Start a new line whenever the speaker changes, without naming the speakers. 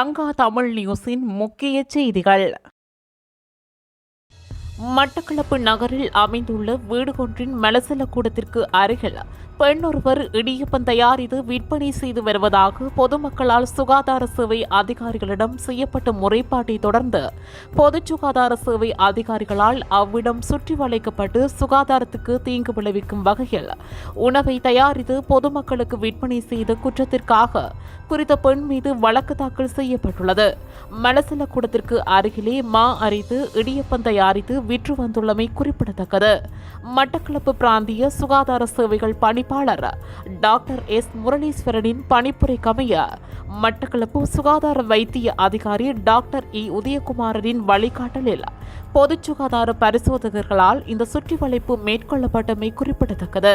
லங்கா தமிழ் நியூஸின் முக்கிய செய்திகள். மட்டக்களப்பு நகரில் அமைந்துள்ள வீடு ஒன்றின் மலசல கூடத்திற்கு அருகில் பெண் ஒருவர் இடியப்பம் தயாரித்து விற்பனை செய்து வருவதாக பொதுமக்களால் சுகாதார சேவை அதிகாரிகளிடம் செய்யப்பட்ட முறைப்பாட்டை தொடர்ந்து பொது சுகாதார சேவை அதிகாரிகளால் அவ்விடம் சுற்றி வளைக்கப்பட்டு சுகாதாரத்துக்கு தீங்கு விளைவிக்கும் வகையில் உணவை தயாரித்து பொதுமக்களுக்கு விற்பனை செய்த குற்றத்திற்காக குறித்த பெண் மீது வழக்கு தாக்கல் செய்யப்பட்டுள்ளது. மலசல கூடத்திற்கு அருகிலே மா அரைத்து இடியப்பம் தயாரித்து விற்று வந்துள்ளமை குறிப்பிடத்தக்கது. மட்டக்களப்பு பிராந்திய சுகாதார சேவைகள் பணிப்பாளர் டாக்டர் எஸ் முரளீஸ்வரனின் பணிப்புரைக்கமைய மட்டக்களப்பு சுகாதார வைத்திய அதிகாரி டாக்டர் இ உதயகுமாரனின் வழிகாட்டலில் பொது சுகாதார பரிசோதகர்களால் இந்த சுற்றி வளைப்பு மேற்கொள்ளப்பட்டமை குறிப்பிடத்தக்கது.